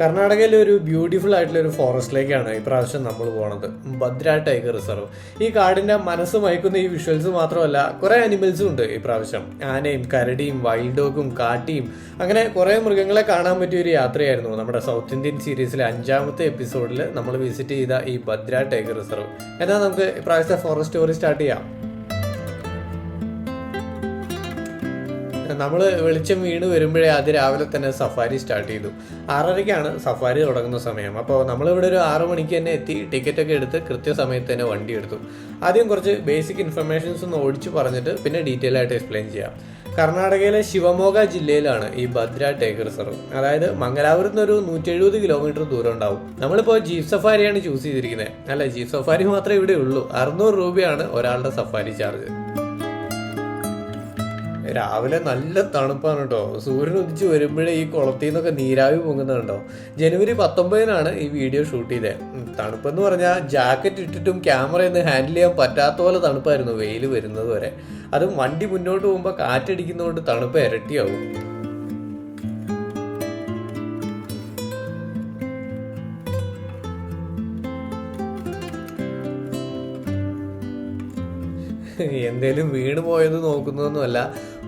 കർണാടകയിലെ ഒരു ബ്യൂട്ടിഫുൾ ആയിട്ടുള്ള ഒരു ഫോറസ്റ്റിലേക്കാണ് ഇപ്രാവശ്യം നമ്മൾ പോണത്. ഭദ്ര ടൈഗർ റിസർവ് ഈ കാടിന്റെ മനസ്സ് മയക്കുന്ന ഈ വിഷ്വൽസ് മാത്രമല്ല കുറെ അനിമൽസും ഉണ്ട് ഇപ്രാവശ്യം ആനയും കരടിയും വൈൽഡ് ഡോഗും കാട്ടിയും അങ്ങനെ കുറെ മൃഗങ്ങളെ കാണാൻ പറ്റിയ ഒരു യാത്രയായിരുന്നു നമ്മുടെ സൗത്ത് ഇന്ത്യൻ സീരീസിലെ അഞ്ചാമത്തെ എപ്പിസോഡിൽ നമ്മൾ വിസിറ്റ് ചെയ്ത ഈ ഭദ്ര ടൈഗർ റിസർവ് എന്നാൽ നമുക്ക് ഇപ്രാവശ്യത്തെ ഫോറസ്റ്റ് സ്റ്റോറി സ്റ്റാർട്ട് ചെയ്യാം. നമ്മൾ വെളിച്ചം വീണ് വരുമ്പോഴേ അത് രാവിലെ തന്നെ സഫാരി സ്റ്റാർട്ട് ചെയ്തു. ആറരയ്ക്കാണ് സഫാരി തുടങ്ങുന്ന സമയം. അപ്പോൾ നമ്മളിവിടെ ഒരു ആറു മണിക്ക് തന്നെ എത്തി ടിക്കറ്റ് ഒക്കെ എടുത്ത് കൃത്യസമയത്ത് തന്നെ വണ്ടി എടുത്തു. ആദ്യം കുറച്ച് ബേസിക് ഇൻഫർമേഷൻസ് ഒന്ന് ഓടിച്ചു പറഞ്ഞിട്ട് പിന്നെ ഡീറ്റെയിൽ ആയിട്ട് എക്സ്പ്ലെയിൻ ചെയ്യാം. കർണാടകയിലെ ശിവമോഗ ജില്ലയിലാണ് ഈ ഭദ്ര ടൈഗർ റിസർവ് അതായത് മംഗലാപുരത്ത് നിന്ന് ഒരു നൂറ്റി എഴുപത് കിലോമീറ്റർ ദൂരം ഉണ്ടാവും. നമ്മളിപ്പോൾ ജീപ്പ് സഫാരിയാണ് ചൂസ് ചെയ്തിരിക്കുന്നത് അല്ല? ജീപ്പ് സഫാരി മാത്രമേ ഇവിടെ ഉള്ളൂ. അറുന്നൂറ് രൂപയാണ് ഒരാളുടെ സഫാരി ചാർജ് രാവിലെ നല്ല തണുപ്പാണ് കേട്ടോ. സൂര്യൻ ഉദിച്ച് വരുമ്പോഴേ ഈ കുളത്തിൽ നിന്നൊക്കെ നീരാവി പൊങ്ങുന്നുണ്ടോ ജനുവരി പത്തൊമ്പതിനാണ് ഈ വീഡിയോ ഷൂട്ട് ചെയ്തത് തണുപ്പെന്ന് പറഞ്ഞാൽ ജാക്കറ്റ് ഇട്ടിട്ടും ക്യാമറയൊന്നും ഹാൻഡിൽ ചെയ്യാൻ പറ്റാത്ത പോലെ തണുപ്പായിരുന്നു വെയിൽ വരുന്നത് വരെ. അതും വണ്ടി മുന്നോട്ട് പോകുമ്പോൾ കാറ്റടിക്കുന്നതുകൊണ്ട് തണുപ്പ് ഇരട്ടിയാവും. എന്തേലും വീണ് പോയത് നോക്കുന്നതൊന്നുമല്ല.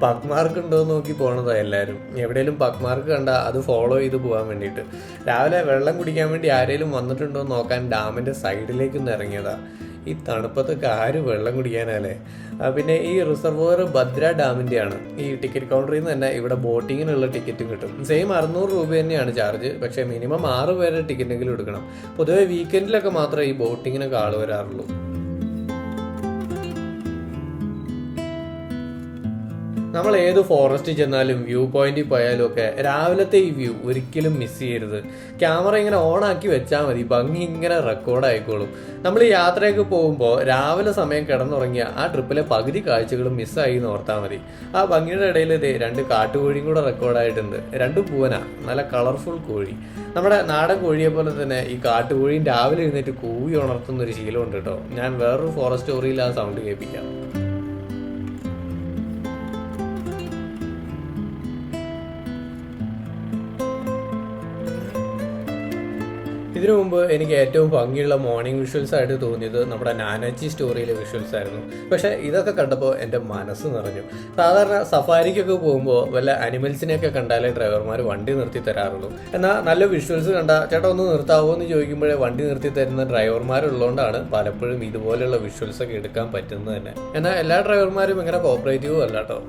പക്മാർക്ക് ഉണ്ടോ എന്ന് നോക്കി പോണതാ എല്ലാവരും എവിടെയെങ്കിലും പക്മാർക്ക് കണ്ട അത് ഫോളോ ചെയ്ത് പോകാൻ വേണ്ടിയിട്ട്. രാവിലെ വെള്ളം കുടിക്കാൻ വേണ്ടി ആരെങ്കിലും വന്നിട്ടുണ്ടോ എന്ന് നോക്കാൻ ഡാമിന്റെ സൈഡിലേക്കൊന്ന് ഇറങ്ങിയതാ. ഈ തണുപ്പത്തൊക്കെ ആര് വെള്ളം കുടിക്കാനല്ലേ പിന്നെ ഈ റിസർവോയർ ഭദ്ര ഡാമിന്റെയാണ് ഈ ടിക്കറ്റ് കൗണ്ടറിൽ നിന്ന് തന്നെ ഇവിടെ ബോട്ടിങ്ങിനുള്ള ടിക്കറ്റും കിട്ടും. സെയിം അറുന്നൂറ് രൂപ തന്നെയാണ് ചാർജ് പക്ഷേ മിനിമം ആറ് പേരെ ടിക്കറ്റെങ്കിലും എടുക്കണം. പൊതുവെ വീക്കെൻഡിലൊക്കെ മാത്രമേ ഈ ബോട്ടിങ്ങിനൊക്കെ ആൾ വരാറുള്ളൂ. നമ്മൾ ഏത് ഫോറസ്റ്റിൽ ചെന്നാലും വ്യൂ പോയിന്റിൽ പോയാലും ഒക്കെ രാവിലത്തെ ഈ വ്യൂ ഒരിക്കലും മിസ് ചെയ്യരുത്. ക്യാമറ ഇങ്ങനെ ഓൺ ആക്കി വെച്ചാൽ മതി. ഭംഗി ഇങ്ങനെ റെക്കോർഡ് ആയിക്കോളും. നമ്മൾ യാത്രയൊക്കെ പോകുമ്പോൾ രാവിലെ സമയം കിടന്നുറങ്ങിയ ആ ട്രിപ്പിലെ പകുതി കാഴ്ചകളും മിസ്സായി എന്ന് ഓർത്താൽ മതി. ആ ഭംഗിയുടെ ഇടയിൽ ഇതേ രണ്ട് കാട്ടുകോഴിയും കൂടെ റെക്കോർഡായിട്ടുണ്ട് രണ്ട് പൂവന. നല്ല കളർഫുൾ കോഴി. നമ്മുടെ നാടൻ കോഴിയെ പോലെ തന്നെ ഈ കാട്ടുകോഴിയും രാവിലെ എഴുന്നേറ്റ് കൂവി ഉണർത്തുന്ന ഒരു ശീലമുണ്ട് കേട്ടോ. ഞാൻ വേറൊരു ഫോറസ്റ്റ് സ്റ്റോറിയിൽ ആ സൗണ്ട് കേൾപ്പിക്കാം. ഇതിനു മുമ്പ് എനിക്ക് ഏറ്റവും ഭംഗിയുള്ള മോർണിംഗ് വിഷ്വൽസ് ആയിട്ട് തോന്നിയത് നമ്മുടെ നാനാജി സ്റ്റോറിയിലെ വിഷ്വൽസ് ആയിരുന്നു. പക്ഷേ ഇതൊക്കെ കണ്ടപ്പോൾ എന്റെ മനസ്സ് നിറഞ്ഞു. സാധാരണ സഫാരിക്കൊക്കെ പോകുമ്പോൾ വല്ല അനിമൽസിനെയൊക്കെ കണ്ടാലേ ഡ്രൈവർമാർ വണ്ടി നിർത്തി തരാറുള്ളൂ. എന്നാൽ നല്ല വിഷ്വൽസ് കണ്ട ചേട്ടാ ഒന്ന് നിർത്താവോ? എന്ന് ചോദിക്കുമ്പോഴേ വണ്ടി നിർത്തി തരുന്ന ഡ്രൈവർമാരുള്ളതുകൊണ്ടാണ് പലപ്പോഴും ഇതുപോലെയുള്ള വിഷ്വൽസ് ഒക്കെ എടുക്കാൻ പറ്റുന്നത് തന്നെ. എന്നാൽ എല്ലാ ഡ്രൈവർമാരും ഇങ്ങനെ കോപ്പറേറ്റീവും അല്ല കേട്ടോ.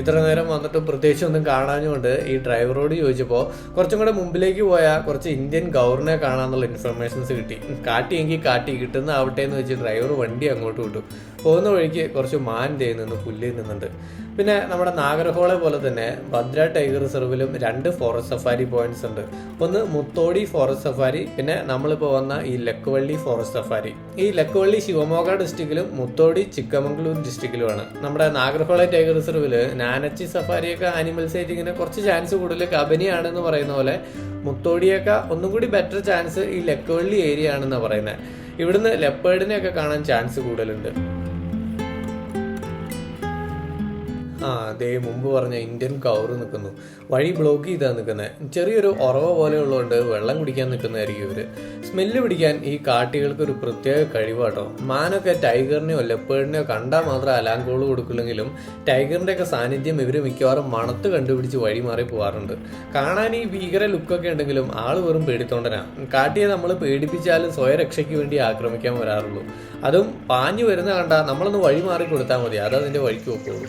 ഇത്ര നേരം വന്നിട്ട് പ്രത്യേകിച്ച് ഒന്നും കാണാഞ്ഞുകൊണ്ട് ഈ ഡ്രൈവറോട് ചോദിച്ചപ്പോൾ കുറച്ചും കൂടെ മുമ്പിലേക്ക് പോയാൽ കുറച്ച് ഇന്ത്യൻ ഗവർണറെ കാണാന്നുള്ള ഇൻഫർമേഷൻസ് കിട്ടി. കാട്ടിയെങ്കിൽ കാട്ടി കിട്ടുന്ന ആവട്ടെ എന്ന് വെച്ച് ഡ്രൈവർ വണ്ടി അങ്ങോട്ട് വിട്ടു. പോകുന്ന വഴിക്ക് കുറച്ച് മാൻ ദേ നിന്ന് പുല്ലിൽ നിന്നുണ്ട്. പിന്നെ നമ്മുടെ നാഗർഹോളെ പോലെ തന്നെ ഭദ്ര ടൈഗർ റിസർവിലും രണ്ട് ഫോറസ്റ്റ് സഫാരി പോയിന്റ്സ് ഉണ്ട്. ഒന്ന് മുത്തോടി ഫോറസ്റ്റ് സഫാരി പിന്നെ നമ്മളിപ്പോൾ വന്ന ഈ ലക്കുവള്ളി ഫോറസ്റ്റ് സഫാരി. ഈ ലക്കുവള്ളി ശിവമോഗ ഡിസ്ട്രിക്റ്റിലും മുത്തോടി ചിക്കമംഗ്ലൂർ ഡിസ്ട്രിക്റ്റിലുമാണ്. നമ്മുടെ നാഗർഹോളെ ടൈഗർ റിസർവിൽ നാനച്ചി സഫാരിയൊക്കെ ആനിമൽസ് ആയിട്ട് ഇങ്ങനെ കുറച്ച് ചാൻസ് കൂടുതൽ കബനിയാണെന്ന് പറയുന്ന പോലെ മുത്തോടിയൊക്കെ ഒന്നും കൂടി ബെറ്റർ ചാൻസ് ഈ ലക്കുവള്ളി ഏരിയ ആണെന്നാണ് പറയുന്നത് ഇവിടുന്ന് ലെപ്പേർഡിനെയൊക്കെ കാണാൻ ചാൻസ് കൂടുതലുണ്ട്. ആ അതേ മുമ്പ് പറഞ്ഞ ഇന്ത്യൻ കവർ നിൽക്കുന്നു വഴി ബ്ലോക്ക് ചെയ്താൽ നിൽക്കുന്നത് ചെറിയൊരു ഉറവ പോലെ ഉള്ളതുകൊണ്ട് വെള്ളം കുടിക്കാൻ നിൽക്കുന്നതായിരിക്കും ഇവർ. സ്മെല്ല് പിടിക്കാൻ ഈ കാട്ടികൾക്ക് ഒരു പ്രത്യേക കഴിവാട്ടോ. മാനൊക്കെ ടൈഗറിനെയോ ലെപ്പേഡിനെയോ കണ്ടാൽ മാത്രം അലാങ്കോൾ കൊടുക്കില്ലെങ്കിലും ടൈഗറിന്റെയൊക്കെ സാന്നിധ്യം ഇവർ മിക്കവാറും മണത്ത് കണ്ടുപിടിച്ച് വഴി മാറി പോകാറുണ്ട് കാണാൻ ഈ ഭീകര ലുക്കൊക്കെ ഉണ്ടെങ്കിലും ആൾ വെറും പേടിത്തോണ്ടനാ. കാട്ടിയെ നമ്മൾ പേടിപ്പിച്ചാലും സ്വയരക്ഷയ്ക്ക് വേണ്ടി ആക്രമിക്കാൻ വരാറുള്ളൂ. അതും പാഞ്ഞു വരുന്ന കണ്ട നമ്മളൊന്ന് വഴി മാറി കൊടുത്താൽ മതി. അതതിന്റെ വഴിക്ക് വെക്കുള്ളൂ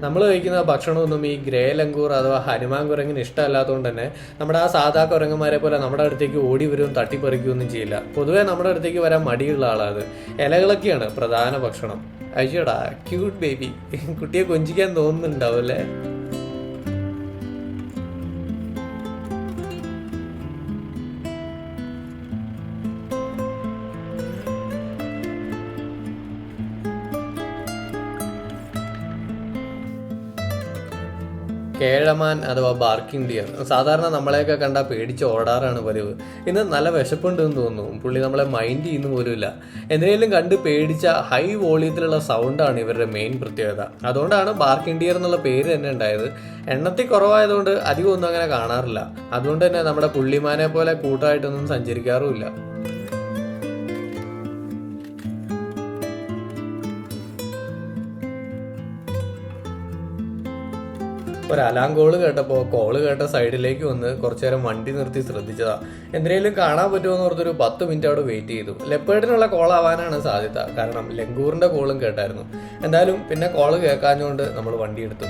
നമ്മൾ കഴിക്കുന്ന ഭക്ഷണമൊന്നും ഈ ഗ്രേ ലങ്കൂർ അഥവാ ഹനുമാൻ കുരങ്ങിന് ഇഷ്ടമല്ലാത്തതുകൊണ്ട് തന്നെ നമ്മുടെ ആ സാധാ കുരങ്ങന്മാരെ പോലെ നമ്മുടെ അടുത്തേക്ക് ഓടി വരും തട്ടിപ്പറിക്കുകയൊന്നും ചെയ്യില്ല. പൊതുവേ നമ്മുടെ അടുത്തേക്ക് വരാൻ മടിയുള്ള ആളാണ്. ഇലകളൊക്കെയാണ് പ്രധാന ഭക്ഷണം. അയ്യോടാ ക്യൂട്ട് ബേബി കുട്ടിയെ കൊഞ്ചിക്കാൻ തോന്നുന്നുണ്ടാവും അല്ലേ? കേഴമാൻ അഥവാ ബാർക്കിംഗ് ഡിയർ സാധാരണ നമ്മളെയൊക്കെ കണ്ടാൽ പേടിച്ച് ഓടാറാണ് പതിവ്. ഇന്ന് നല്ല വിശപ്പുണ്ടെന്ന് തോന്നുന്നു. പുള്ളി നമ്മളെ മൈൻഡ് ചെയ്യുന്ന പോലുമില്ല. എന്തിനേലും കണ്ട് പേടിച്ച ഹൈ വോളിയത്തിലുള്ള സൗണ്ടാണ് ഇവരുടെ മെയിൻ പ്രത്യേകത. അതുകൊണ്ടാണ് ബാർക്കിംഗ് ഡിയർ എന്നുള്ള പേര് തന്നെ ഉണ്ടായത്. എണ്ണത്തിൽ കുറവായതുകൊണ്ട് അധികം ഒന്നും അങ്ങനെ കാണാറില്ല. അതുകൊണ്ട് തന്നെ നമ്മുടെ പുള്ളിമാനെ പോലെ കൂട്ടായിട്ടൊന്നും സഞ്ചരിക്കാറുമില്ല. ഒരു അലാം കോൾ കേട്ടപ്പോൾ കോൾ കേട്ട സൈഡിലേക്ക് വന്ന് കുറച്ചു നേരം വണ്ടി നിർത്തി ശ്രദ്ധിച്ചതാ. എന്തിനേലും കാണാൻ പറ്റുമോ എന്ന് ഓർത്തൊരു പത്ത് മിനിറ്റ് അവിടെ വെയിറ്റ് ചെയ്തു. ലെപ്പേഡിനുള്ള കോൾ ആവാനാണ് സാധ്യത. കാരണം ലങ്കൂറിന്റെ കോളും കേട്ടായിരുന്നു. എന്തായാലും പിന്നെ കോൾ കേൾക്കാഞ്ഞുകൊണ്ട് നമ്മൾ വണ്ടി എടുത്തു.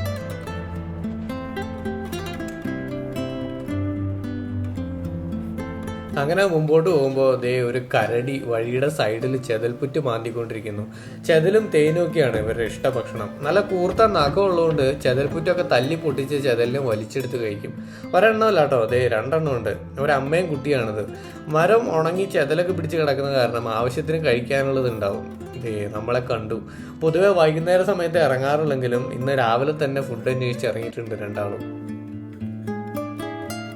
അങ്ങനെ മുമ്പോട്ട് പോകുമ്പോൾ ദേ ഒരു കരടി വഴിയുടെ സൈഡിൽ ചെതൽപ്പുറ്റ് മാന്തിക്കൊണ്ടിരിക്കുന്നു. ചെതലും തേനും ഒക്കെയാണ് ഇവരുടെ ഇഷ്ടഭക്ഷണം. നല്ല കൂർത്ത നഖമുള്ളതുകൊണ്ട് ചെതൽപ്പുറ്റൊക്കെ തല്ലി പൊട്ടിച്ച് ചെതലിനെ വലിച്ചെടുത്ത് കഴിക്കും. ഒരെണ്ണമല്ല കേട്ടോ ദേ രണ്ടെണ്ണം ഉണ്ട്. ഒരമ്മയും കുട്ടിയാണിത്. മരം ഉണങ്ങി ചെതലൊക്കെ പിടിച്ച് കിടക്കുന്ന കാരണം ആവശ്യത്തിന് കഴിക്കാനുള്ളത് ഉണ്ടാവും. നമ്മളെ കണ്ടു. പൊതുവെ വൈകുന്നേര സമയത്ത് ഇറങ്ങാറുള്ളെങ്കിലും ഇന്ന് രാവിലെ തന്നെ ഫുഡ് അന്വേഷിച്ച് ഇറങ്ങിയിട്ടുണ്ട് രണ്ടാളും.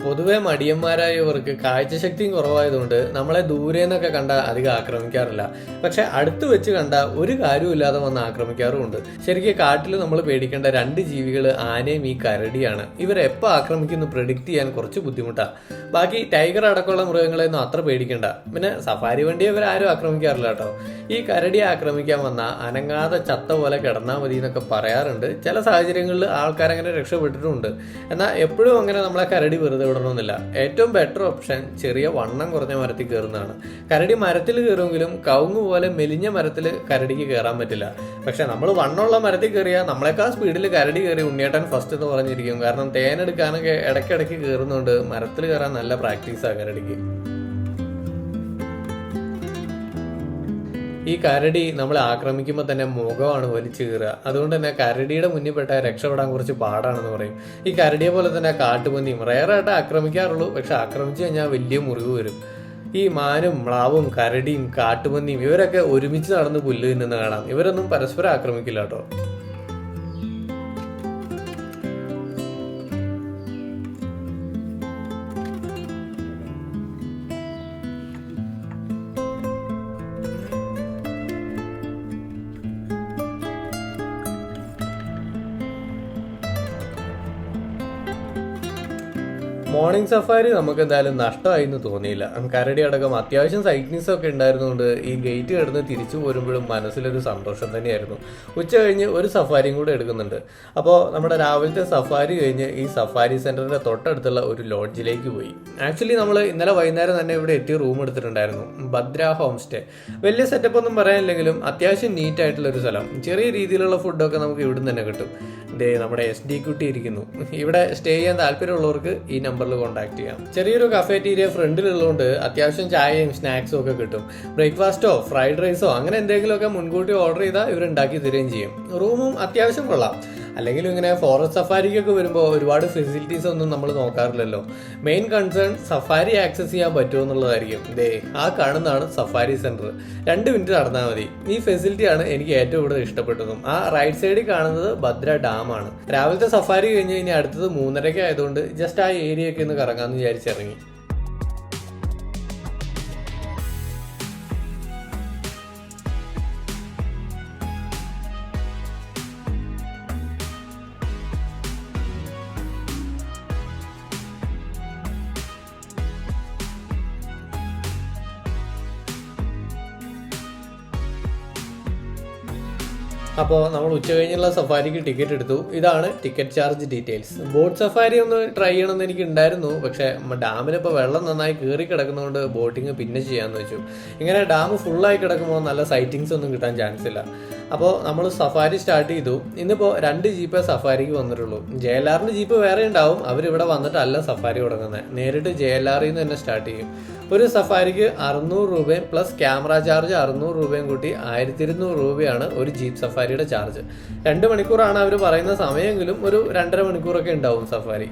പൊതുവെ മടിയന്മാരായവർക്ക് കാഴ്ചശക്തിയും കുറവായതുകൊണ്ട് നമ്മളെ ദൂരെ നിന്നൊക്കെ കണ്ട അധികം ആക്രമിക്കാറില്ല. പക്ഷെ അടുത്ത് വെച്ച് കണ്ട ഒരു കാര്യമില്ലാതെ വന്ന് ആക്രമിക്കാറുമുണ്ട്. ശരിക്കും കാട്ടിൽ നമ്മൾ പേടിക്കേണ്ട രണ്ട് ജീവികൾ ആനയും ഈ കരടിയാണ്. ഇവരെ എപ്പോൾ ആക്രമിക്കുന്നു പ്രഡിക്റ്റ് ചെയ്യാൻ കുറച്ച് ബുദ്ധിമുട്ടാണ് ബാക്കി ടൈഗർ അടക്കമുള്ള മൃഗങ്ങളെയൊന്നും അത്ര പേടിക്കണ്ട. പിന്നെ സഫാരി വണ്ടി ഇവരാരും ആക്രമിക്കാറില്ല കേട്ടോ. ഈ കരടിയെ ആക്രമിക്കാൻ വന്ന അനങ്ങാതെ ചത്ത പോലെ കിടന്നാൽ മതി എന്നൊക്കെ പറയാറുണ്ട്. ചില സാഹചര്യങ്ങളിൽ ആൾക്കാരങ്ങനെ രക്ഷപ്പെട്ടിട്ടുണ്ട്. എന്നാൽ എപ്പോഴും അങ്ങനെ നമ്മളെ കരടി വെറുതെ വിടണമെന്നില്ല ഏറ്റവും ബെറ്റർ ഓപ്ഷൻ ചെറിയ വണ്ണം കുറഞ്ഞ മരത്തിൽ കയറുന്നതാണ്. കരടി മരത്തിൽ കയറുമെങ്കിലും കവുങ്ങ് പോലെ മെലിഞ്ഞ മരത്തിൽ കരടിക്ക് കയറാൻ പറ്റില്ല. പക്ഷെ നമ്മൾ വണ്ണമുള്ള മരത്തിൽ കയറിയാൽ നമ്മളെക്കാൾ സ്പീഡിൽ കരടി കയറി ഉണ്ണിയേട്ടൻ ഫസ്റ്റ് എന്ന് പറഞ്ഞിരിക്കും. കാരണം തേനെടുക്കാനൊക്കെ ഇടയ്ക്കിടയ്ക്ക് കയറുന്നുണ്ട് മരത്തിൽ കയറാൻ നല്ല പ്രാക്ടീസാണ് കരടിക്ക്. ഈ കരടി നമ്മളെ ആക്രമിക്കുമ്പോൾ തന്നെ മുഖമാണ് വലിച്ചു കീറുക അതുകൊണ്ട് തന്നെ കരടിയുടെ മുന്നിൽ പെട്ട രക്ഷപ്പെടാൻ കുറച്ച് പാടാണെന്ന് പറയും. ഈ കരടിയെ പോലെ തന്നെ കാട്ടുപന്നിയും റയറായിട്ട് ആക്രമിക്കാറുള്ളൂ. പക്ഷെ ആക്രമിച്ചു കഴിഞ്ഞാൽ വലിയ മുറിവ് വരും. ഈ മാനും മ്ലാവും കരടിയും കാട്ടുപന്നിയും ഇവരൊക്കെ ഒരുമിച്ച് നടന്ന് പുല്ല് തിന്നുന്ന കാണാം. ഇവരൊന്നും പരസ്പരം ആക്രമിക്കില്ല കേട്ടോ. മോർണിംഗ് സഫാരി നമുക്ക് എന്തായാലും നഷ്ടമായി എന്ന് തോന്നിയില്ല. കരടി അടക്കം അത്യാവശ്യം സൈറ്റ്നസ് ഒക്കെ ഉണ്ടായിരുന്നുകൊണ്ട് ഈ ഗേറ്റ് കിടന്ന് തിരിച്ചു പോരുമ്പോഴും മനസ്സിലൊരു സന്തോഷം തന്നെയായിരുന്നു. ഉച്ച കഴിഞ്ഞ് ഒരു സഫാരിയും കൂടെ എടുക്കുന്നുണ്ട്. അപ്പോൾ നമ്മുടെ രാവിലത്തെ സഫാരി കഴിഞ്ഞ് ഈ സഫാരി സെന്ററിന്റെ തൊട്ടടുത്തുള്ള ഒരു ലോഡ്ജിലേക്ക് പോയി. ആക്ച്വലി നമ്മൾ ഇന്നലെ വൈകുന്നേരം തന്നെ ഇവിടെ എത്തി റൂം എടുത്തിട്ടുണ്ടായിരുന്നു. ഭദ്ര ഹോം സ്റ്റേ വലിയ സെറ്റപ്പ് ഒന്നും പറയാനില്ലെങ്കിലും അത്യാവശ്യം നീറ്റ് ആയിട്ടുള്ള ഒരു സ്ഥലം. ചെറിയ രീതിയിലുള്ള ഫുഡൊക്കെ നമുക്ക് ഇവിടുന്ന് തന്നെ കിട്ടും. ദേ നമ്മുടെ എസ് ഡി കുട്ടി ഇരിക്കുന്നു. ഇവിടെ സ്റ്റേ ചെയ്യാൻ താല്പര്യമുള്ളവർക്ക് ഈ നമ്പറിൽ കോൺടാക്ട് ചെയ്യാം. ചെറിയൊരു കഫേറ്റീരിയ ഫ്രണ്ടിലുള്ളതുകൊണ്ട് അത്യാവശ്യം ചായയും സ്നാക്സും ഒക്കെ കിട്ടും. ബ്രേക്ക്ഫാസ്റ്റോ ഫ്രൈഡ് റൈസോ അങ്ങനെ എന്തെങ്കിലുമൊക്കെ മുൻകൂട്ടി ഓർഡർ ചെയ്താൽ ഇവർ ഉണ്ടാക്കി തരികയും ചെയ്യും. റൂമും അത്യാവശ്യം കൊള്ളാം. അല്ലെങ്കിൽ ഇങ്ങനെ ഫോറസ്റ്റ് സഫാരിക്കൊക്കെ വരുമ്പോൾ ഒരുപാട് ഫെസിലിറ്റീസ് ഒന്നും നമ്മൾ നോക്കാറില്ലല്ലോ. മെയിൻ കൺസേൺ സഫാരി ആക്സസ് ചെയ്യാൻ പറ്റുമോ എന്നുള്ളതായിരിക്കും. ദേ ആ കാണുന്നതാണ് സഫാരി സെന്റർ രണ്ട് മിനിറ്റ് നടന്നാൽ മതി. ഈ ഫെസിലിറ്റിയാണ് എനിക്ക് ഏറ്റവും കൂടുതൽ ഇഷ്ടപ്പെട്ടതും. ആ റൈറ്റ് സൈഡിൽ കാണുന്നത് ഭദ്ര ഡാം ആണ്. രാവിലത്തെ സഫാരി കഴിഞ്ഞ് ഇനി അടുത്തത് മൂന്നരയ്ക്ക് ആയതുകൊണ്ട് ജസ്റ്റ് ആ ഏരിയ ഒക്കെ ഒന്ന് കറങ്ങാമെന്ന് വിചാരിച്ചിറങ്ങി. അപ്പോൾ നമ്മൾ ഉച്ച കഴിഞ്ഞുള്ള സഫാരിക്ക് ടിക്കറ്റ് എടുത്തു. ഇതാണ് ticket charge details boat safari ഒന്ന് ട്രൈ ചെയ്യണമെന്ന് എനിക്ക് ഉണ്ടായിരുന്നു. പക്ഷെ ഡാമിൽ ഇപ്പോൾ വെള്ളം നന്നായി കയറി കിടക്കുന്നതുകൊണ്ട് ബോട്ടിങ് പിന്നെ ചെയ്യാമെന്ന് വെച്ചു. ഇങ്ങനെ ഡാം ഫുള്ളായി കിടക്കുമ്പോൾ നല്ല സൈറ്റിങ്സ് ഒന്നും കിട്ടാൻ ചാൻസ് ഇല്ല. അപ്പോൾ നമ്മൾ സഫാരി സ്റ്റാർട്ട് ചെയ്തു. ഇന്നിപ്പോൾ രണ്ട് ജീപ്പേ സഫാരിക്ക് വന്നിട്ടുള്ളൂ. ജെ എൽ ആറിന്റെ ജീപ്പ് വേറെ ഉണ്ടാവും. അവരിവിടെ വന്നിട്ടല്ല സഫാരി തുടങ്ങുന്നത് നേരിട്ട് ജെ എൽ ആറിൽ നിന്ന് തന്നെ സ്റ്റാർട്ട് ചെയ്യും. ഒരു സഫാരിക്ക് അറുന്നൂറ് രൂപയും പ്ലസ് ക്യാമറ ചാർജ് അറുന്നൂറ് രൂപയും കൂട്ടി ആയിരത്തി ഇരുന്നൂറ് രൂപയാണ് ഒരു ജീപ്പ് സഫാരിയുടെ ചാർജ് രണ്ട് മണിക്കൂറാണ് അവർ പറയുന്ന സമയമെങ്കിലും ഒരു രണ്ടര മണിക്കൂറൊക്കെ ഉണ്ടാവും സഫാരി.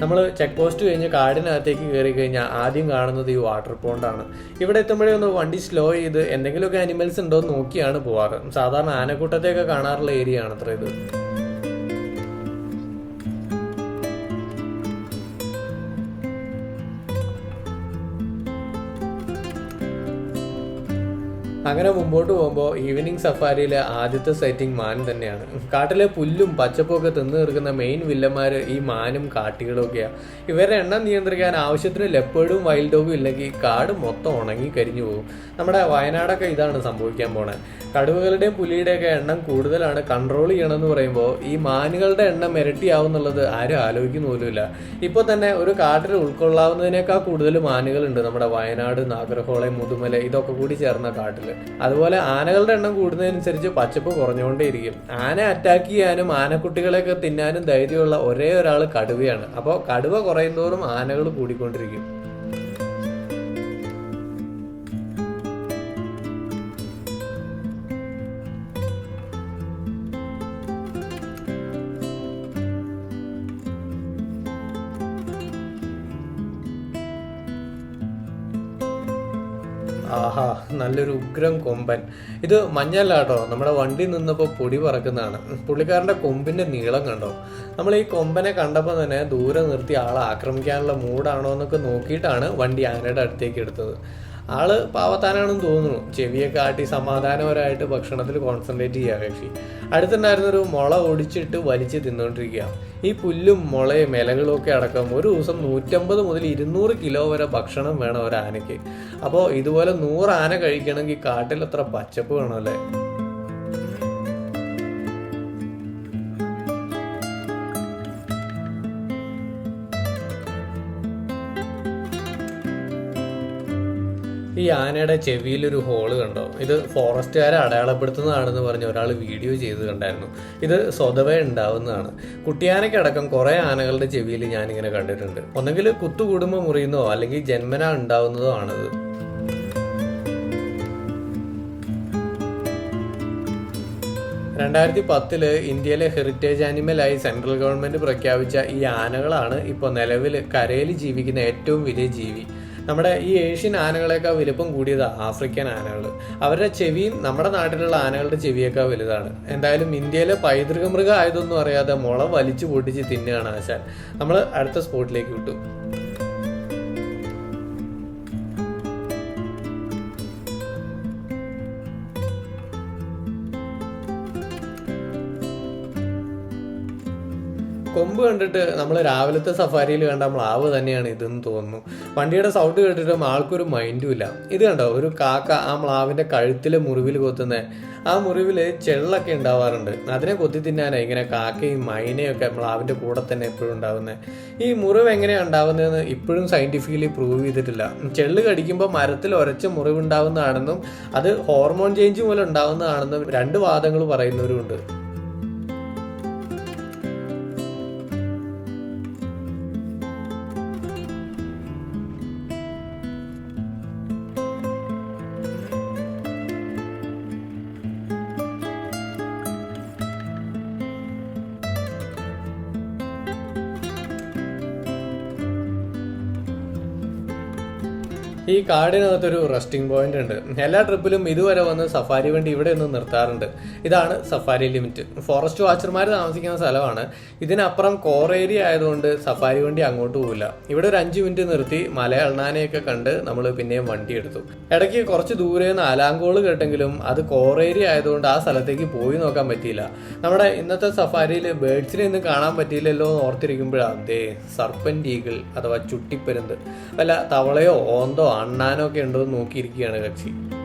നമ്മൾ ചെക്ക് പോസ്റ്റ് കഴിഞ്ഞ് കാടിനകത്തേക്ക് കയറി കഴിഞ്ഞാൽ ആദ്യം കാണുന്നത് ഈ വാട്ടർ പോണ്ടാണ് ഇവിടെ എത്തുമ്പോഴേ ഒന്ന് വണ്ടി സ്ലോ ചെയ്ത് എന്തെങ്കിലുമൊക്കെ അനിമൽസ് ഉണ്ടോ എന്ന് നോക്കിയാണ് പോവാറ്. സാധാരണ ആനക്കൂട്ടത്തെയൊക്കെ കാണാറുള്ള ഏരിയ ആണ് അത്ര ഇത്. അങ്ങനെ മുമ്പോട്ട് പോകുമ്പോൾ ഈവനിങ് സഫാരിയിലെ ആദ്യത്തെ സൈറ്റിംഗ് മാൻ തന്നെയാണ്. കാട്ടിലെ പുല്ലും പച്ചപ്പൊക്കെ തിന്നു തീർക്കുന്ന മെയിൻ വില്ലന്മാർ ഈ മാനും കാട്ടികളും ഒക്കെയാണ് ഇവരുടെ എണ്ണം നിയന്ത്രിക്കാൻ ആവശ്യത്തിന് ലെപ്പേർഡും വൈൽഡ് ഡോഗും ഇല്ലെങ്കിൽ കാട് മൊത്തം ഉണങ്ങി കരിഞ്ഞു പോകും. നമ്മുടെ വയനാടൊക്കെ ഇതാണ് സംഭവിക്കാൻ പോണത് കടുവകളുടെയും പുലിയുടെയൊക്കെ എണ്ണം കൂടുതലാണ് കൺട്രോൾ ചെയ്യണമെന്ന് പറയുമ്പോൾ ഈ മാനുകളുടെ എണ്ണം ഇരട്ടിയാവുന്നുള്ളത് ആരും ആലോചിക്കുന്ന പോലുമില്ല. ഇപ്പോൾ തന്നെ ഒരു കാട്ടിൽ ഉൾക്കൊള്ളാവുന്നതിനേക്കാൾ കൂടുതൽ മാനുകളുണ്ട് നമ്മുടെ വയനാട് നാഗർഹോളെ മുതുമല ഇതൊക്കെ കൂടി ചേർന്ന കാട്ടിൽ അതുപോലെ ആനകളുടെ എണ്ണം കൂടുന്നതിനനുസരിച്ച് പച്ചപ്പ് കുറഞ്ഞുകൊണ്ടേയിരിക്കും. ആന അറ്റാക്ക് ചെയ്യാനും ആനക്കുട്ടികളെയൊക്കെ തിന്നാനും ധൈര്യമുള്ള ഒരേ ഒരാൾ കടുവയാണ്. അപ്പോൾ കടുവ കുറയുന്നതോറും ആനകൾ കൂടിക്കൊണ്ടിരിക്കും. ആഹാ നല്ലൊരു ഉഗ്രം കൊമ്പൻ. ഇത് മഞ്ഞല്ലാട്ടോ. നമ്മുടെ വണ്ടി നിന്നപ്പോൾ പൊടി പറക്കുന്നതാണ്. പുള്ളിക്കാരന്റെ കൊമ്പിന്റെ നീളം കണ്ടോ? നമ്മൾ ഈ കൊമ്പനെ കണ്ടപ്പോൾ തന്നെ ദൂരെ നിർത്തി ആളെ ആക്രമിക്കാനുള്ള മൂഡാണോ എന്നൊക്കെ നോക്കിയിട്ടാണ് വണ്ടി ആനയുടെ അടുത്തേക്ക് എടുത്തത്. ആൾ പാവത്താനാണെന്ന് തോന്നുന്നു. ചെവിയൊക്കെ ആട്ടി സമാധാനപരമായിട്ട് ഭക്ഷണത്തിൽ കോൺസെൻട്രേറ്റ് ചെയ്യുക കക്ഷി അടുത്തുണ്ടായിരുന്നൊരു മുള ഒടിച്ചിട്ട് വലിച്ച് തിന്നുകൊണ്ടിരിക്കുക ഈ പുല്ലും മുളയും ഇലകളും ഒക്കെ അടക്കം ഒരു ദിവസം നൂറ്റമ്പത് മുതൽ ഇരുന്നൂറ് കിലോ വരെ ഭക്ഷണം വേണം ഒരു ആനയ്ക്ക്. അപ്പോൾ ഇതുപോലെ നൂറ് ആന കഴിക്കണമെങ്കിൽ കാട്ടിൽ അത്ര പച്ചപ്പ് വേണമല്ലേ? ആനയുടെ ചെവിയിൽ ഒരു ഹോൾ കണ്ടോ? ഇത് ഫോറസ്റ്റുകാരെ അടയാളപ്പെടുത്തുന്നതാണെന്ന് പറഞ്ഞ് ഒരാൾ വീഡിയോ ചെയ്ത് കണ്ടായിരുന്നു. ഇത് സ്വതവേ ഉണ്ടാവുന്നതാണ്. കുട്ടിയാനയ്ക്കടക്കം കുറേ ആനകളുടെ ചെവിയിൽ ഞാനിങ്ങനെ കണ്ടിട്ടുണ്ട്. ഒന്നെങ്കിൽ കുത്തുകുടുംബം മുറിയുന്നോ അല്ലെങ്കിൽ ജന്മന ഉണ്ടാവുന്നതോ ആണത്. രണ്ടായിരത്തി പത്തിൽ ഇന്ത്യയിലെ ഹെറിറ്റേജ് ആനിമലായി സെൻട്രൽ ഗവൺമെന്റ് പ്രഖ്യാപിച്ച ഈ ആനകളാണ് ഇപ്പോൾ നിലവിൽ കരയിൽ ജീവിക്കുന്ന ഏറ്റവും വലിയ ജീവി. നമ്മുടെ ഈ ഏഷ്യൻ ആനകളെക്കാൾ വലുപ്പം കൂടിയത് ആഫ്രിക്കൻ ആനകൾ അവരുടെ ചെവിയും നമ്മുടെ നാട്ടിലുള്ള ആനകളുടെ ചെവിയേക്കാൾ വലുതാണ്. എന്തായാലും ഇന്ത്യയിലെ പൈതൃക മൃഗം ആയതൊന്നും അറിയാതെ മുള വലിച്ചു പൊട്ടിച്ച് തിന്നുകയാണ് ആശാൻ. നമ്മൾ അടുത്ത സ്പോട്ടിലേക്ക് വിട്ടു. കണ്ടിട്ട് നമ്മൾ രാവിലത്തെ സഫാരിയിൽ കണ്ട മ്ലാവ് തന്നെയാണ് ഇതെന്ന് തോന്നുന്നു. വണ്ടിയുടെ സൗണ്ട് കേട്ടിട്ടും ആൾക്കൊരു മൈൻഡും ഇല്ല. ഇത് കണ്ടോ? ഒരു കാക്ക ആ മ്ലാവിന്റെ കഴുത്തിലെ മുറിവിൽ കൊത്തുന്നത് ആ മുറിവിൽ ചെള്ളൊക്കെ ഉണ്ടാവാറുണ്ട്. അതിനെ കൊത്തി തിന്നാനാണ് ഇങ്ങനെ കാക്കയും മൈനയൊക്കെ മ്ലാവിന്റെ കൂടെ തന്നെ എപ്പോഴും ഉണ്ടാവുന്നത് ഈ മുറിവ് എങ്ങനെയാണ് ഉണ്ടാവുന്നതെന്ന് ഇപ്പോഴും സയന്റിഫിക്കലി പ്രൂവ് ചെയ്തിട്ടില്ല. ചെള്ള് കടിക്കുമ്പോൾ മരത്തിൽ ഒരച്ച മുറിവ് ഉണ്ടാവുന്നതാണെന്നും അത് ഹോർമോൺ ചേഞ്ച് മൂലം ഉണ്ടാവുന്നതാണെന്നും രണ്ട് വാദങ്ങൾ പറയുന്നവരുമുണ്ട്. ഈ കാടിനകത്തൊരു റെസ്റ്റിംഗ് പോയിന്റ് ഉണ്ട്. എല്ലാ ട്രിപ്പിലും ഇതുവരെ വന്ന് സഫാരി വണ്ടി ഇവിടെ ഒന്ന് നിർത്താറുണ്ട്. ഇതാണ് സഫാരി ലിമിറ്റ് ഫോറസ്റ്റ് വാച്ചർമാർ താമസിക്കുന്ന സ്ഥലമാണ്. ഇതിനപ്പുറം കോർ ഏരിയ ആയതുകൊണ്ട് സഫാരി വണ്ടി അങ്ങോട്ട് പോകില്ല ഇവിടെ ഒരു അഞ്ച് മിനിറ്റ് നിർത്തി മല അണ്ണാനെയൊക്കെ കണ്ട് നമ്മൾ പിന്നെയും വണ്ടി എടുത്തു. ഇടയ്ക്ക് കുറച്ച് ദൂരെ നിന്ന് അലാങ്കോൾ കേട്ടെങ്കിലും അത് കോർ ഏരിയ ആയതുകൊണ്ട് ആ സ്ഥലത്തേക്ക് പോയി നോക്കാൻ പറ്റിയില്ല. നമ്മുടെ ഇന്നത്തെ സഫാരിയിൽ ബേഡ്സിനെ ഒന്നും കാണാൻ പറ്റിയില്ലല്ലോ എന്ന് ഓർത്തിരിക്കുമ്പോഴാണ് ദേ സർപ്പൻ ഈഗിൾ അഥവാ ചുട്ടിപ്പരുന്ത്. വല്ല തവളയോ ഓന്തോ അണ്ണാനോ ഒക്കെ ഉണ്ടോ എന്ന് നോക്കിയിരിക്കുകയാണ് കക്ഷി.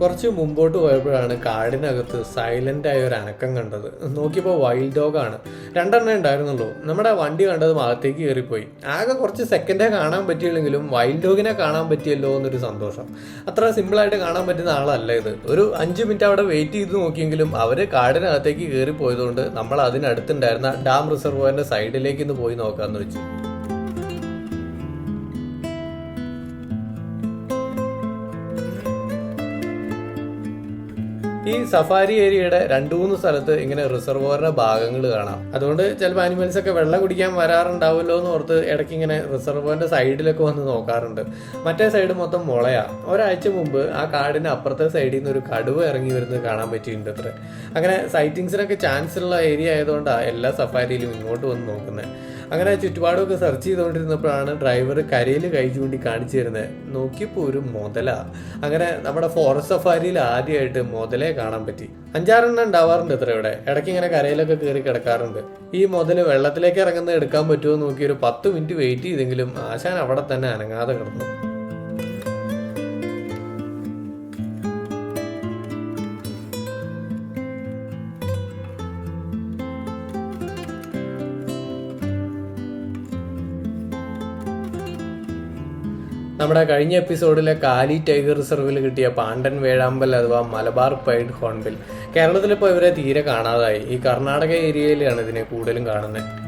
കുറച്ച് മുമ്പോട്ട് പോയപ്പോഴാണ് കാടിനകത്ത് സൈലന്റ് ആയ ഒരു അനക്കം കണ്ടത്. നോക്കിയപ്പോൾ വൈൽഡ് ഡോഗാണ് രണ്ടെണ്ണം ഉണ്ടായിരുന്നുള്ളൂ. നമ്മുടെ വണ്ടി കണ്ടത് അകത്തേക്ക് കയറിപ്പോയി. ആകെ കുറച്ച് സെക്കൻഡേ കാണാൻ പറ്റിയില്ലെങ്കിലും വൈൽഡ് ഡോഗിനെ കാണാൻ പറ്റിയല്ലോ എന്നൊരു സന്തോഷം. അത്ര സിമ്പിളായിട്ട് കാണാൻ പറ്റുന്ന ആളല്ല ഇത്. ഒരു അഞ്ച് മിനിറ്റ് അവിടെ വെയിറ്റ് ചെയ്ത് നോക്കിയെങ്കിലും അവർ കാടിനകത്തേക്ക് കയറി പോയതുകൊണ്ട് നമ്മൾ അതിനടുത്തുണ്ടായിരുന്ന ഡാം റിസർവോയറിന്റെ സൈഡിലേക്ക് ഇന്ന് പോയി നോക്കാമെന്ന് വെച്ചു. ഈ സഫാരി ഏരിയയുടെ രണ്ടു മൂന്ന് സ്ഥലത്ത് ഇങ്ങനെ റിസർവോറിന്റെ ഭാഗങ്ങൾ കാണാം. അതുകൊണ്ട് ചിലപ്പോൾ അനിമൽസ് ഒക്കെ വെള്ളം കുടിക്കാൻ വരാറുണ്ടാവുമല്ലോ എന്ന് ഓർത്ത് ഇടയ്ക്ക് ഇങ്ങനെ റിസർവോറിന്റെ സൈഡിലൊക്കെ വന്ന് നോക്കാറുണ്ട്. മറ്റേ സൈഡ് മൊത്തം മുളയാ. ഒരാഴ്ച മുമ്പ് ആ കാടിന്റെ അപ്പുറത്തെ സൈഡിൽ നിന്ന് ഒരു കടുവ ഇറങ്ങി വരുന്നത് കാണാൻ പറ്റിയിട്ടുണ്ട് അത്ര. അങ്ങനെ സൈറ്റിങ്സിനൊക്കെ ചാൻസ് ഉള്ള ഏരിയ ആയതുകൊണ്ടാണ് എല്ലാ സഫാരിയിലും ഇങ്ങോട്ട് വന്ന് നോക്കുന്നത് അങ്ങനെ ചുറ്റുപാടൊക്കെ സെർച്ച് ചെയ്തുകൊണ്ടിരുന്നപ്പോഴാണ് ഡ്രൈവർ കരയിൽ കൈ ചൂണ്ടി കാണിച്ചു തരുന്നത്. നോക്കിയപ്പോൾ ഒരു മുതല. അങ്ങനെ നമ്മുടെ ഫോറസ്റ്റ് സഫാരിയിൽ ആദ്യമായിട്ട് മുതലേ കാണാൻ പറ്റി. അഞ്ചാറെണ്ണം ഉണ്ടാവാറുണ്ട് ഇത്ര ഇവിടെ. ഇടയ്ക്ക് ഇങ്ങനെ കരയിലൊക്കെ കയറി കിടക്കാറുണ്ട്. ഈ മുതൽ വെള്ളത്തിലേക്ക് ഇറങ്ങുന്നത് എടുക്കാൻ പറ്റുമോ നോക്കി ഒരു പത്ത് മിനിറ്റ് വെയിറ്റ് ചെയ്തെങ്കിലും ആശാൻ അവിടെ തന്നെ അനങ്ങാതെ കിടന്നു. നമ്മുടെ കഴിഞ്ഞ എപ്പിസോഡിലെ കാലി ടൈഗർ റിസർവിൽ കിട്ടിയ പാണ്ഡൻ വേഴാമ്പൽ അഥവാ മലബാർ പൈഡ് ഹോൺബിൽ. കേരളത്തിലിപ്പോൾ ഇവരെ തീരെ കാണാതായി. ഈ കർണാടക ഏരിയയിലാണ് ഇതിനെ കൂടുതലും കാണുന്നത്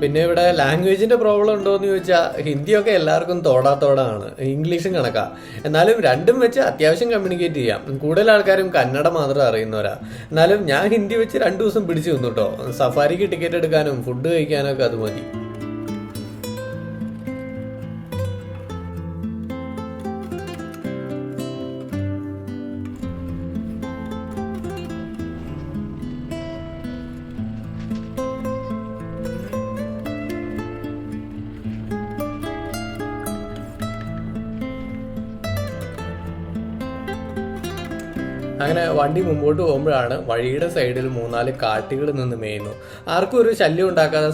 പിന്നെ ഇവിടെ ലാംഗ്വേജിന്റെ പ്രോബ്ലം ഉണ്ടോ എന്ന് ചോദിച്ചാൽ ഹിന്ദിയൊക്കെ എല്ലാവർക്കും തോടാത്തോടാണ്. ഇംഗ്ലീഷും കണക്കാ. എന്നാലും രണ്ടും വെച്ച് അത്യാവശ്യം കമ്മ്യൂണിക്കേറ്റ് ചെയ്യാം. കൂടുതൽ ആൾക്കാരും കന്നഡ മാത്രം അറിയുന്നവരാ. എന്നാലും ഞാൻ ഹിന്ദി വെച്ച് രണ്ടു ദിവസം പിടിച്ചു നിന്നു കേട്ടോ സഫാരിക്ക് ടിക്കറ്റ് എടുക്കാനും ഫുഡ് കഴിക്കാനും ഒക്കെ അത് മതി. അങ്ങനെ വണ്ടി മുമ്പോട്ട് പോകുമ്പോഴാണ് വഴിയുടെ സൈഡിൽ മൂന്നാൽ കാട്ടികൾ നിന്ന് മേയുന്നു. ആർക്കും ഒരു ശല്യം ഉണ്ടാക്കാതെ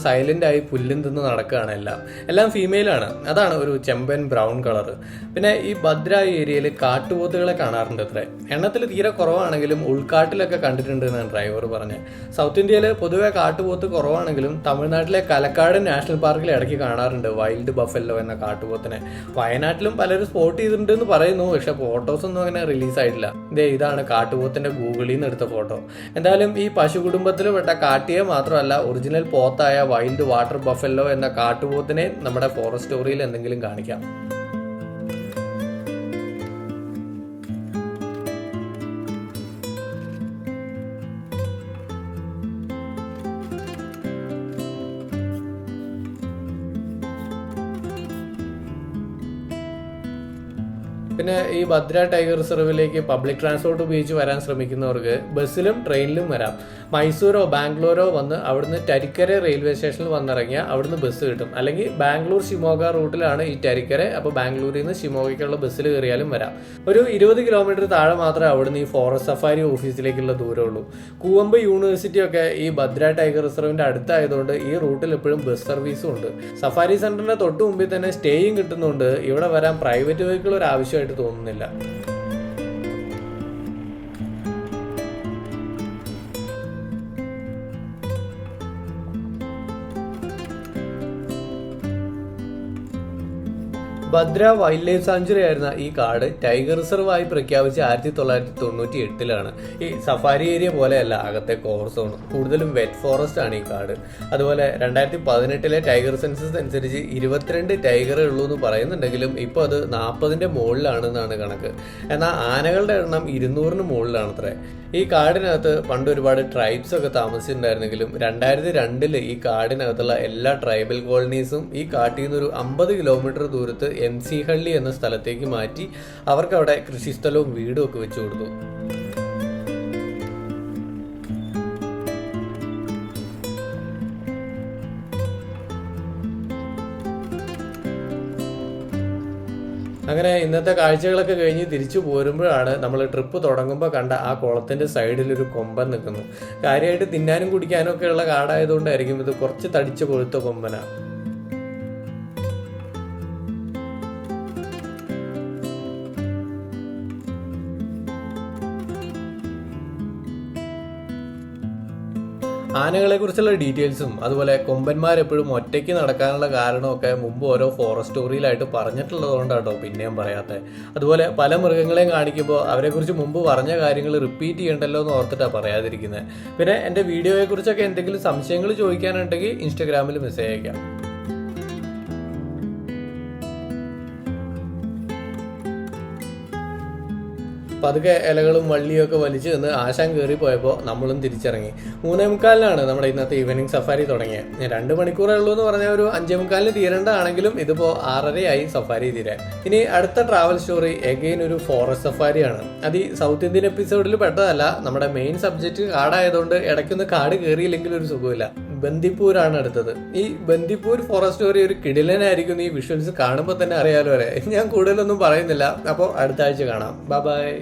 ആയി പുല്ലും തിന്ന് നടക്കുകയാണ് എല്ലാം. എല്ലാം ഫീമെയിലാണ് അതാണ് ഒരു ചെമ്പൻ ബ്രൗൺ കളർ പിന്നെ ഈ ഭദ്ര ഏരിയയിൽ കാട്ടുപോത്തുകളെ കാണാറുണ്ട് അത്ര. എണ്ണത്തിൽ തീരെ കുറവാണെങ്കിലും ഉൾക്കാട്ടിലൊക്കെ കണ്ടിട്ടുണ്ട് എന്നാണ് ഡ്രൈവർ പറഞ്ഞത്. സൗത്ത് ഇന്ത്യയിൽ പൊതുവെ കാട്ടുപോത്ത് കുറവാണെങ്കിലും തമിഴ്നാട്ടിലെ കലക്കാട് നാഷണൽ പാർക്കിൽ ഇടയ്ക്ക് കാണാറുണ്ട് വൈൽഡ് ബഫല്ലോ എന്ന കാട്ടുപോത്തിനെ. വയനാട്ടിലും പലരും സ്പോട്ട് ചെയ്തിട്ടുണ്ട് എന്ന് പറയുന്നു. പക്ഷെ ഫോട്ടോസ് ഒന്നും അങ്ങനെ റിലീസ് ആയിട്ടില്ല. ഇതേ ഇതാണ് കാട്ടുപോത്തിന്റെ ഗൂഗിളിൽ നിന്ന് എടുത്ത ഫോട്ടോ. എന്തായാലും ഈ പശു കുടുംബത്തിൽ പെട്ട കാട്ടിയെ മാത്രമല്ല ഒറിജിനൽ പോത്തായ വൈൽഡ് വാട്ടർ ബഫല്ലോ എന്ന കാട്ടുപോത്തിനെ നമ്മുടെ ഫോറസ്റ്റ് സ്റ്റോറിയിൽ എന്തെങ്കിലും കാണിക്കാം. ഈ ഭദ്ര ടൈഗർ റിസർവിലേക്ക് പബ്ലിക് ട്രാൻസ്പോർട്ട് ഉപയോഗിച്ച് വരാൻ ശ്രമിക്കുന്നവർക്ക് ബസ്സിലും ട്രെയിനിലും വരാം. മൈസൂരോ ബാംഗ്ലൂരോ വന്ന് അവിടുന്ന് ടരിക്കര റെയിൽവേ സ്റ്റേഷനിൽ വന്നിറങ്ങിയാൽ അവിടുന്ന് ബസ് കിട്ടും. അല്ലെങ്കിൽ ബാംഗ്ലൂർ ഷിമോഗ റൂട്ടിലാണ് ഈ ടരിക്കര അപ്പോൾ ബാംഗ്ലൂരിൽ നിന്ന് ഷിമോഗയ്ക്കുള്ള ബസ്സിൽ കയറിയാലും വരാം. ഒരു ഇരുപത് കിലോമീറ്റർ താഴെ മാത്രമേ അവിടുന്ന് ഈ ഫോറസ്റ്റ് സഫാരി ഓഫീസിലേക്കുള്ള ദൂരമുള്ളൂ കൂവമ്പ് യൂണിവേഴ്സിറ്റി ഒക്കെ ഈ ഭദ്ര ടൈഗർ റിസർവിന്റെ അടുത്തായതുകൊണ്ട് ഈ റൂട്ടിൽ എപ്പോഴും ബസ് സർവീസും ഉണ്ട്. സഫാരി സെന്ററിന്റെ തൊട്ട് മുമ്പിൽ തന്നെ സ്റ്റേയും കിട്ടുന്നുണ്ട്. ഇവിടെ വരാൻ പ്രൈവറ്റ് വെഹിക്കിൾ ഒരു ആവശ്യമായിട്ട് തോന്നുന്നില്ല. ഭദ്ര വൈൽഡ് ലൈഫ് സാഞ്ചുറി ആയിരുന്ന ഈ കാട് ടൈഗർ റിസർവ് ആയി പ്രഖ്യാപിച്ച ആയിരത്തി തൊള്ളായിരത്തി തൊണ്ണൂറ്റി എട്ടിലാണ് ഈ സഫാരി ഏരിയ പോലെയല്ല അകത്തെ കോർ സോൺ കൂടുതലും വെറ്റ് ഫോറസ്റ്റ് ആണ് ഈ കാട്. അതുപോലെ രണ്ടായിരത്തി പതിനെട്ടിലെ ടൈഗർ സെൻസസ് അനുസരിച്ച് ഇരുപത്തിരണ്ട് ടൈഗറേ ഉള്ളൂ എന്ന് പറയുന്നുണ്ടെങ്കിലും ഇപ്പോൾ അത് നാൽപ്പതിന്റെ മുകളിലാണെന്നാണ് കണക്ക്. എന്നാൽ ആനകളുടെ എണ്ണം ഇരുന്നൂറിന് മുകളിലാണ് അത്രേ ഈ കാടിനകത്ത് പണ്ട് ഒരുപാട് ട്രൈബ്സ് ഒക്കെ താമസിച്ചിട്ടുണ്ടായിരുന്നെങ്കിലും രണ്ടായിരത്തി രണ്ടിൽ ഈ കാടിനകത്തുള്ള എല്ലാ ട്രൈബൽ കോളനീസും ഈ കാട്ടിൽ നിന്ന് ഒരു അമ്പത് കിലോമീറ്റർ ദൂരത്ത് എം സി ഹള്ളി എന്ന സ്ഥലത്തേക്ക് മാറ്റി അവർക്ക് അവിടെ കൃഷിസ്ഥലവും വീടും ഒക്കെ വെച്ചു കൊടുത്തു. അങ്ങനെ ഇന്നത്തെ കാഴ്ചകളൊക്കെ കഴിഞ്ഞ് തിരിച്ചു പോരുമ്പോഴാണ് നമ്മൾ ട്രിപ്പ് തുടങ്ങുമ്പോൾ കണ്ട ആ കുളത്തിന്റെ സൈഡിൽ ഒരു കൊമ്പൻ നിൽക്കുന്നു. കാര്യമായിട്ട് തിന്നാനും കുടിക്കാനും ഒക്കെ ഉള്ള കാടായതുകൊണ്ടായിരിക്കും ഇത് കുറച്ച് തടിച്ച് കൊഴുത്ത കൊമ്പനാണ് ആനകളെ കുറിച്ചുള്ള ഡീറ്റെയിൽസും അതുപോലെ കൊമ്പന്മാരെപ്പോഴും ഒറ്റയ്ക്ക് നടക്കാനുള്ള കാരണമൊക്കെ മുമ്പ് ഓരോ ഫോറസ്റ്റ് സ്റ്റോറിയിലായിട്ട് പറഞ്ഞിട്ടുള്ളതുകൊണ്ടാട്ടോ പിന്നെയും പറയാത്തത് അതുപോലെ പല മൃഗങ്ങളെയും കാണിക്കുമ്പോൾ അവരെക്കുറിച്ച് മുമ്പ് പറഞ്ഞ കാര്യങ്ങൾ റിപ്പീറ്റ് ചെയ്യണ്ടല്ലോ എന്ന് ഓർത്തിട്ടാണ് പറയാതിരിക്കുന്നത് പിന്നെ എന്റെ വീഡിയോയെക്കുറിച്ചൊക്കെ എന്തെങ്കിലും സംശയങ്ങൾ ചോദിക്കാനുണ്ടെങ്കിൽ ഇൻസ്റ്റാഗ്രാമിൽ മെസ്സേജ് അയക്കാം. പതുക്കെ ഇലകളും വള്ളിയും ഒക്കെ വലിച്ചു നിന്ന് ആശാൻ കയറി പോയപ്പോൾ നമ്മളും തിരിച്ചിറങ്ങി. മൂന്നേ മുക്കാലിനാണ് നമ്മുടെ ഇന്നത്തെ ഈവനിങ് സഫാരി തുടങ്ങിയത് രണ്ട് മണിക്കൂറേ ഉള്ളൂ എന്ന് പറഞ്ഞ ഒരു അഞ്ചേ മുക്കാലിന് തീരേണ്ടതാണെങ്കിലും ഇതിപ്പോൾ ആറരയായി സഫാരി തീരാൻ. ഇനി അടുത്ത ട്രാവൽ സ്റ്റോറി എഗെയിൻ ഒരു ഫോറസ്റ്റ് സഫാരിയാണ്. അത് ഈ സൗത്ത് ഇന്ത്യൻ എപ്പിസോഡിൽ പെട്ടതല്ല. നമ്മുടെ മെയിൻ സബ്ജക്റ്റ് കാടായതുകൊണ്ട് ഇടയ്ക്കൊന്ന് കാട് കയറിയില്ലെങ്കിൽ ഒരു സുഖമില്ല ബന്ദിപ്പൂരാണ് അടുത്തത്. ഈ ബന്ദിപ്പൂർ ഫോറസ്റ്റ് സ്റ്റോറി ഒരു കിടിലനായിരിക്കും ഈ വിഷ്വൽസ് കാണുമ്പോൾ തന്നെ അറിയാലോ അല്ലേ? ഞാൻ കൂടുതലൊന്നും പറയുന്നില്ല. അപ്പോൾ അടുത്ത ആഴ്ച കാണാം. ബൈ